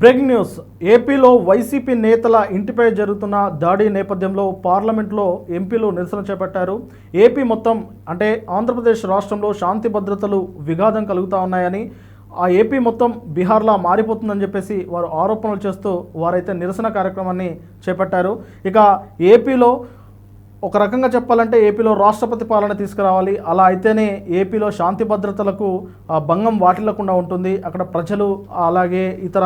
Breaking news. ఏపీలో YCP నేతల ఇంటిపై జరుగుతున్న దాడి నేపథ్యంలో పార్లమెంట్లో ఎంపీలు నిరసన చేపట్టారు. ఏపీ మొత్తం అంటే ఆంధ్రప్రదేశ్ రాష్ట్రంలో శాంతి భద్రతలు విఘాతం కలుగుతా ఉన్నాయని ఆ ఏపీ మొత్తం బీహార్లా మారిపోతుందని చెప్పేసి వారు ఆరోపణలు చేస్తూ వారైతే నిరసన కార్యక్రమాన్ని చేపట్టారు. ఇక ఏపీలో ఒక రకంగా చెప్పాలంటే ఏపీలో రాష్ట్రపతి పాలన తీసుకురావాలి. అలా అయితేనే ఏపీలో శాంతి భద్రతలకు భంగం వాటిల్లకుండా ఉంటుంది. అక్కడ ప్రజలు అలాగే ఇతర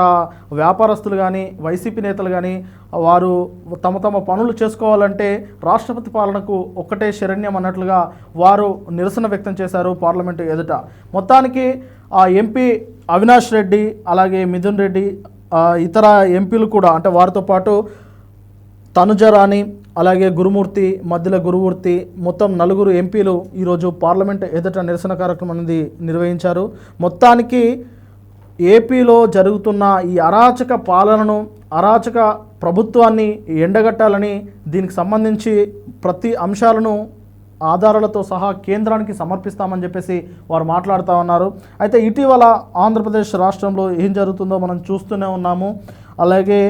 వ్యాపారస్తులు కానీ వైసీపీ నేతలు కానీ వారు తమ తమ పనులు చేసుకోవాలంటే రాష్ట్రపతి పాలనకు ఒక్కటే శరణ్యం అన్నట్లుగా వారు నిరసన వ్యక్తం చేశారు పార్లమెంటు ఎదుట. మొత్తానికి ఆ ఎంపీ అవినాష్ రెడ్డి అలాగే మిథున్ రెడ్డి ఇతర ఎంపీలు కూడా అంటే వారితో పాటు తనుజరాణి అలాగే గురుమూర్తి మధ్యలో గురుమూర్తి మొత్తం నలుగురు ఎంపీలు ఈరోజు పార్లమెంట్ ఎదుట నిరసన కార్యక్రమం అనేది నిర్వహించారు. మొత్తానికి ఏపీలో జరుగుతున్న ఈ అరాచక పాలనను అరాచక ప్రభుత్వాన్ని ఎండగట్టాలని దీనికి సంబంధించి ప్రతి అంశాలను ఆధారాలతో సహా కేంద్రానికి సమర్పిస్తామని చెప్పేసి వారు మాట్లాడుతూ ఉన్నారు. అయితే ఇటీవల ఆంధ్రప్రదేశ్ రాష్ట్రంలో ఏం జరుగుతుందో మనం చూస్తూనే ఉన్నాము. అలాగే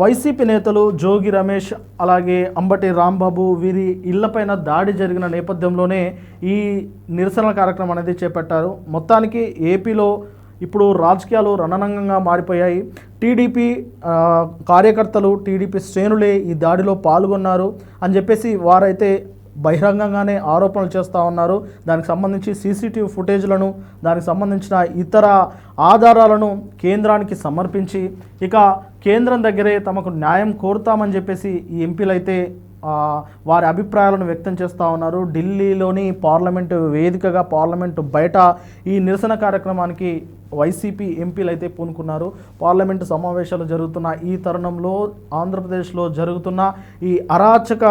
వైసీపీ నేతలు జోగి రమేష్ అలాగే అంబటి రాంబాబు వీరి ఇళ్ళపైన దాడి జరిగిన నేపథ్యంలోనే ఈ నిరసన కార్యక్రమం అనేది చేపట్టారు. మొత్తానికి ఏపీలో ఇప్పుడు రాజకీయాలు రణరంగంగా మారిపోయాయి. టీడీపీ కార్యకర్తలు టీడీపీ శ్రేణులే ఈ దాడిలో పాల్గొన్నారు అని చెప్పేసి వారైతే బహిరంగంగానే ఆరోపణలు చేస్తూ ఉన్నారు. దానికి సంబంధించి సీసీటీవీ ఫుటేజ్లను దానికి సంబంధించిన ఇతర ఆధారాలను కేంద్రానికి సమర్పించి ఇక కేంద్రం దగ్గరే తమకు న్యాయం కోరుతామని చెప్పేసి ఈ ఎంపీలైతే వారి అభిప్రాయాలను వ్యక్తం చేస్తూ ఉన్నారు. ఢిల్లీలోని పార్లమెంటు వేదికగా పార్లమెంటు బయట ఈ నిరసన కార్యక్రమానికి వైసీపీ ఎంపీలు అయితే పూనుకున్నారు. పార్లమెంటు సమావేశాలు జరుగుతున్న ఈ తరుణంలో ఆంధ్రప్రదేశ్లో జరుగుతున్న ఈ అరాచక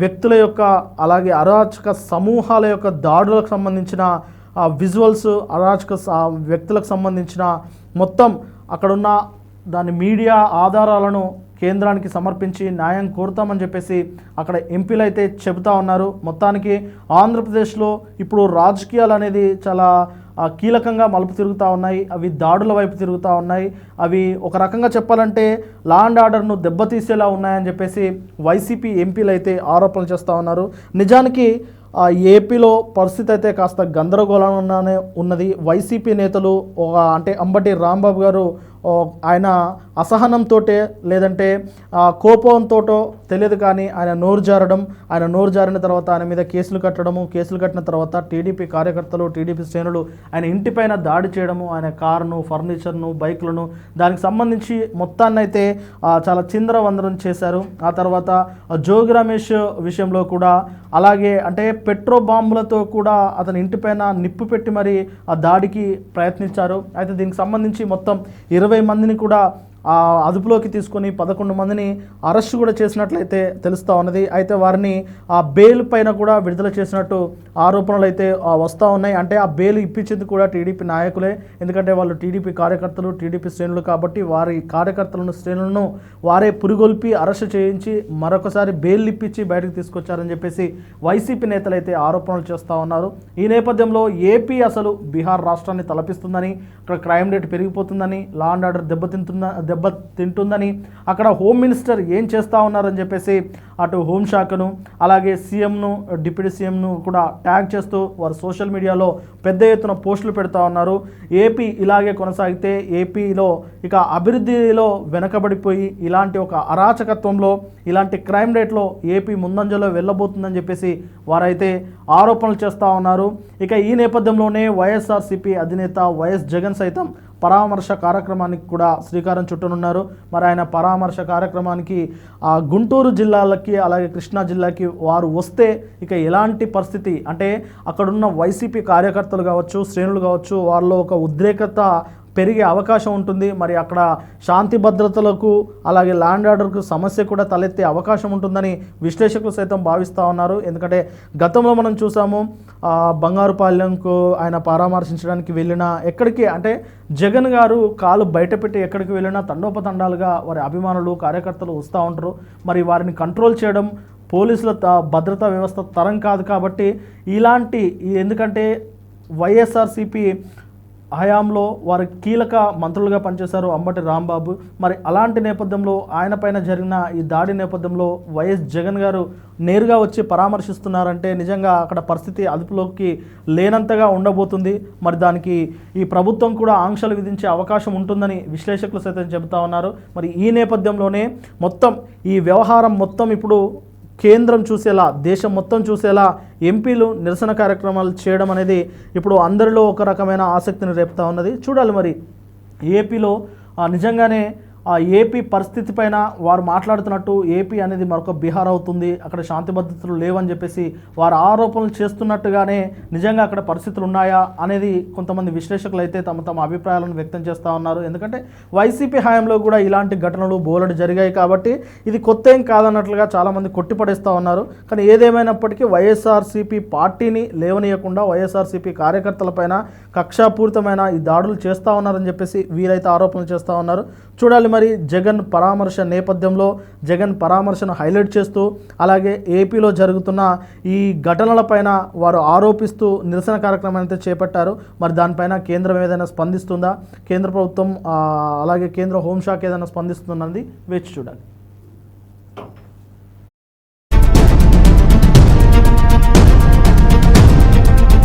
వ్యక్తుల యొక్క అలాగే అరాచక సమూహాల యొక్క దాడులకు సంబంధించిన ఆ, విజువల్స్ అరాచక వ్యక్తులకు సంబంధించిన మొత్తం అక్కడున్న దాని మీడియా ఆధారాలను కేంద్రానికి సమర్పించి న్యాయం కోరుతామని చెప్పేసి అక్కడ ఎంపీలు అయితే చెబుతా ఉన్నారు. మొత్తానికి ఆంధ్రప్రదేశ్లో ఇప్పుడు రాజకీయాలు అనేది చాలా కీలకంగా మలుపు తిరుగుతూ ఉన్నాయి అవి దాడుల వైపు తిరుగుతూ ఉన్నాయి. అవి ఒక రకంగా చెప్పాలంటే లా అండ్ ఆర్డర్ను దెబ్బతీసేలా ఉన్నాయని చెప్పేసి వైసీపీ ఎంపీలు అయితే ఆరోపణలు చేస్తూ ఉన్నారు. నిజానికి ఏపీలో పరిస్థితి అయితే కాస్త గందరగోళంగానే ఉన్నది. వైసీపీ నేతలు ఒక అంటే అంబటి రాంబాబు గారు ఆయన అసహనంతో లేదంటే కోపంతోటో తెలియదు కానీ ఆయన నోరు జారడం ఆయన నోరు జారిన తర్వాత ఆయన మీద కేసులు కట్టడము కేసులు కట్టిన తర్వాత టీడీపీ కార్యకర్తలు టీడీపీ శ్రేణులు ఆయన ఇంటిపైన దాడి చేయడము ఆయన కారును ఫర్నిచర్ను బైక్లను దానికి సంబంధించి మొత్తాన్ని అయితే చాలా చిందరవందరం చేశారు. ఆ తర్వాత జోగి రమేష్ విషయంలో కూడా అలాగే అంటే పెట్రో బాంబులతో కూడా అతని ఇంటిపైన నిప్పు పెట్టి మరి ఆ దాడికి ప్రయత్నించారు. అయితే దీనికి సంబంధించి మొత్తం ఇరవై ఇరవై మందిని కూడా అదుపులోకి తీసుకొని పదకొండు మందిని అరెస్ట్ కూడా చేసినట్లయితే తెలుస్తూ ఉన్నది. అయితే వారిని ఆ బెయిల్ పైన కూడా విడుదల చేసినట్టు ఆరోపణలు అయితే వస్తూ ఉన్నాయి. అంటే ఆ బెయిల్ ఇప్పించింది కూడా టీడీపీ నాయకులే. ఎందుకంటే వాళ్ళు టీడీపీ కార్యకర్తలు టీడీపీ శ్రేణులు కాబట్టి వారి కార్యకర్తలను శ్రేణులను వారే పురిగొల్పి అరెస్ట్ చేయించి మరొకసారి బెయిల్ ఇప్పించి బయటకు తీసుకొచ్చారని చెప్పేసి వైసీపీ నేతలు అయితే ఆరోపణలు చేస్తూ ఉన్నారు. ఈ నేపథ్యంలో ఏపీ అసలు బీహార్ రాష్ట్రాన్ని తలపిస్తుందని అక్కడ క్రైమ్ రేట్ పెరిగిపోతుందని లా అండ్ ఆర్డర్ దెబ్బతింటుంద దెబ్బ తింటుందని అక్కడ హోమ్ మినిస్టర్ ఏం చేస్తూ ఉన్నారని చెప్పేసి అటు హోంశాఖను అలాగే సీఎంను డిప్యూటీ సీఎంను కూడా ట్యాగ్ చేస్తూ వారు సోషల్ మీడియాలో పెద్ద ఎత్తున పోస్టులు పెడతా ఉన్నారు. ఏపీ ఇలాగే కొనసాగితే ఏపీలో ఇక అభివృద్ధిలో వెనకబడిపోయి ఇలాంటి ఒక అరాచకత్వంలో ఇలాంటి క్రైమ్ రేట్లో ఏపీ ముందంజలో వెళ్ళబోతుందని చెప్పేసి వారైతే ఆరోపణలు చేస్తూ ఉన్నారు. ఇక ఈ నేపథ్యంలోనే వైఎస్ఆర్సీపీ అధినేత వైఎస్ జగన్ సైతం పరామర్శ కార్యక్రమానికి కూడా శ్రీకారం చుట్టనున్నారు. మరి ఆయన పరామర్శ కార్యక్రమానికి ఆ గుంటూరు జిల్లాలకి అలాగే కృష్ణా జిల్లాకి వారు వస్తే ఇక ఎలాంటి పరిస్థితి? అంటే అక్కడున్న వైసీపీ కార్యకర్తలు కావచ్చు శ్రేణులు కావచ్చు వారిలో ఒక ఉద్రేకత పెరిగే అవకాశం ఉంటుంది. మరి అక్కడ శాంతి భద్రతలకు అలాగే ల్యాండ్ ఆర్డర్కు సమస్య కూడా తలెత్తే అవకాశం ఉంటుందని విశ్లేషకులు సైతం భావిస్తూ ఉన్నారు. ఎందుకంటే గతంలో మనం చూసాము బంగారుపాలెంకు ఆయన పరామర్శించడానికి వెళ్ళిన ఎక్కడికి అంటే జగన్ గారు కాలు బయటపెట్టి ఎక్కడికి వెళ్ళినా తండోపతండాలుగా వారి అభిమానులు కార్యకర్తలు వస్తూ ఉంటారు. మరి వారిని కంట్రోల్ చేయడం పోలీసుల త- భద్రతా వ్యవస్థ తరం కాదు కాబట్టి ఇలాంటి ఎందుకంటే వైఎస్ఆర్సిపి హయాంలో వారు కీలక మంత్రులుగా పనిచేశారు అంబటి రాంబాబు. మరి అలాంటి నేపథ్యంలో ఆయన పైన జరిగిన ఈ దాడి నేపథ్యంలో వైఎస్ జగన్ గారు నేరుగా వచ్చి పరామర్శిస్తున్నారంటే నిజంగా అక్కడ పరిస్థితి అదుపులోకి లేనంతగా ఉండబోతుంది. మరి దానికి ఈ ప్రభుత్వం కూడా ఆంక్షలు విధించే అవకాశం ఉంటుందని విశ్లేషకులు సైతం చెబుతా ఉన్నారు. మరి ఈ నేపథ్యంలోనే మొత్తం ఈ వ్యవహారం మొత్తం ఇప్పుడు కేంద్రం చూసేలా దేశం మొత్తం చూసేలా ఎంపీలు నిరసన కార్యక్రమాలు చేయడం అనేది ఇప్పుడు అందరిలో ఒక రకమైన ఆసక్తిని రేపుతా ఉన్నది. చూడాలి మరి. ఏపీలో ఆ, నిజంగానే ఆ ఏపీ పరిస్థితి పైన వారు మాట్లాడుతున్నట్టు ఏపీ అనేది మరొక బీహార్ అవుతుంది అక్కడ శాంతి భద్రతలు లేవని చెప్పేసి వారు ఆరోపణలు చేస్తున్నట్టుగానే నిజంగా అక్కడ పరిస్థితులు ఉన్నాయా అనేది కొంతమంది విశ్లేషకులు అయితే తమ తమ అభిప్రాయాలను వ్యక్తం చేస్తూ ఉన్నారు. ఎందుకంటే వైసీపీ హయాంలో కూడా ఇలాంటి ఘటనలు బోలెడు జరిగాయి కాబట్టి ఇది కొత్త ఏం కాదన్నట్లుగా చాలామంది కొట్టిపడేస్తూ ఉన్నారు. కానీ ఏదేమైనప్పటికీ వైఎస్ఆర్సీపీ పార్టీని లేవనీయకుండా వైఎస్ఆర్సీపీ కార్యకర్తలపైన కక్షాపూరితమైన ఈ దాడులు చేస్తూ ఉన్నారని చెప్పేసి వీరైతే ఆరోపణలు చేస్తూ ఉన్నారు. చూడాలి మరి జగన్ పరామర్శ నేపథ్యంలో జగన్ పరామర్శను హైలైట్ చేస్తూ అలాగే ఏపీలో జరుగుతున్న ఈ ఘటనలపైన వారు ఆరోపిస్తూ నిరసన కార్యక్రమం అయితే చేపట్టారు. మరి దానిపైన కేంద్రం ఏదైనా స్పందిస్తుందా? కేంద్ర ప్రభుత్వం అలాగే కేంద్ర హోంశాఖ ఏదైనా స్పందిస్తుందన్నది వేచి చూడాలి.